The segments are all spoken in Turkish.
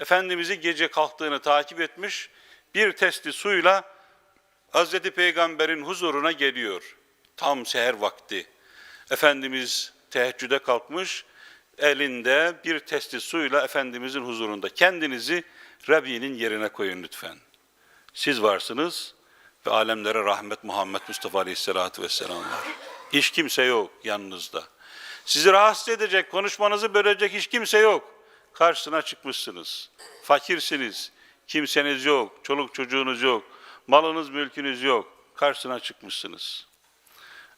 Efendimiz'i gece kalktığını takip etmiş, bir testi suyla Hazreti Peygamber'in huzuruna geliyor. Tam seher vakti. Efendimiz teheccüde kalkmış, elinde bir testi suyla Efendimizin huzurunda. Kendinizi Rabbinin yerine koyun lütfen. Siz varsınız ve alemlere rahmet Muhammed Mustafa Aleyhisselatü Vesselam var. Hiç kimse yok yanınızda. Sizi rahatsız edecek, konuşmanızı bölecek hiç kimse yok. Karşısına çıkmışsınız. Fakirsiniz, kimseniz yok, çoluk çocuğunuz yok, malınız mülkünüz yok. Karşısına çıkmışsınız.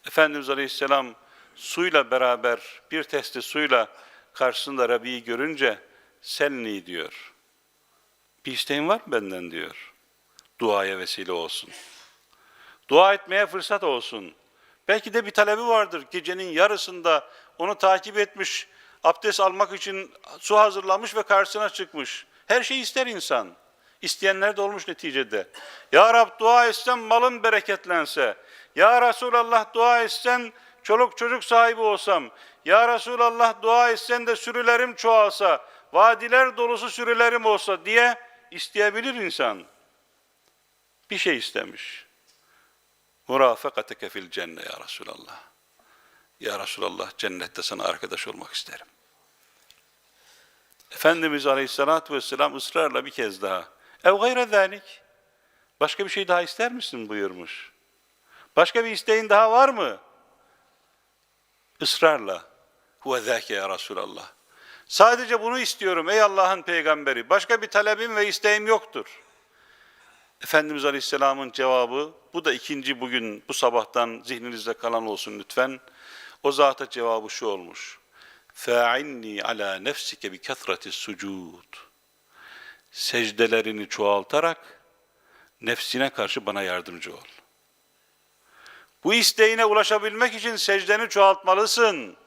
Efendimiz Aleyhisselam suyla beraber bir testi suyla karşısında Rabi'yi görünce senni diyor. Bir isteğin var mı benden diyor. Duaya vesile olsun. Dua etmeye fırsat olsun. Belki de bir talebi vardır. Gecenin yarısında onu takip etmiş, abdest almak için su hazırlamış ve karşısına çıkmış. Her şeyi ister insan. İsteyenler de olmuş neticede. Ya Rab dua etsem malım bereketlense. Ya Resulallah dua etsen çoluk çocuk sahibi olsam. Ya Resulallah dua etsen de sürülerim çoğalsa. Vadiler dolusu sürülerim olsa diye isteyebilir insan. Bir şey istemiş. Murafakateke fil cenne ya Resulallah. Ya Resulallah cennette sana arkadaş olmak isterim. Efendimiz Aleyhisselatü Vesselam ısrarla bir kez daha. Ev gayre zalik. Başka bir şey daha ister misin buyurmuş. Başka bir isteğin daha var mı? Israrla. Huve zâke ya Resulallah. Sadece bunu istiyorum ey Allah'ın peygamberi. Başka bir talebim ve isteğim yoktur. Efendimiz Aleyhisselam'ın cevabı, bu da ikinci bugün, bu sabahtan zihninizde kalan olsun lütfen. O zata cevabı şu olmuş. فَاِنِّي عَلَى نَفْسِكَ بِكَثْرَةِ السُّجُودِ Secdelerini çoğaltarak nefsine karşı bana yardımcı ol. Bu isteğine ulaşabilmek için secdeni çoğaltmalısın.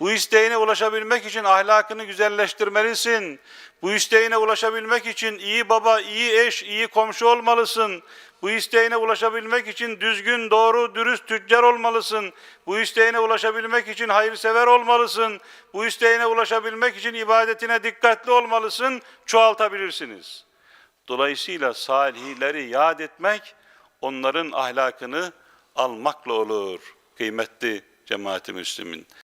Bu isteğine ulaşabilmek için ahlakını güzelleştirmelisin. Bu isteğine ulaşabilmek için iyi baba, iyi eş, iyi komşu olmalısın. Bu isteğine ulaşabilmek için düzgün, doğru, dürüst tüccar olmalısın. Bu isteğine ulaşabilmek için hayırsever olmalısın. Bu isteğine ulaşabilmek için ibadetine dikkatli olmalısın. Çoğaltabilirsiniz. Dolayısıyla salihleri yad etmek, onların ahlakını almakla olur. Kıymetli cemaati Müslümin.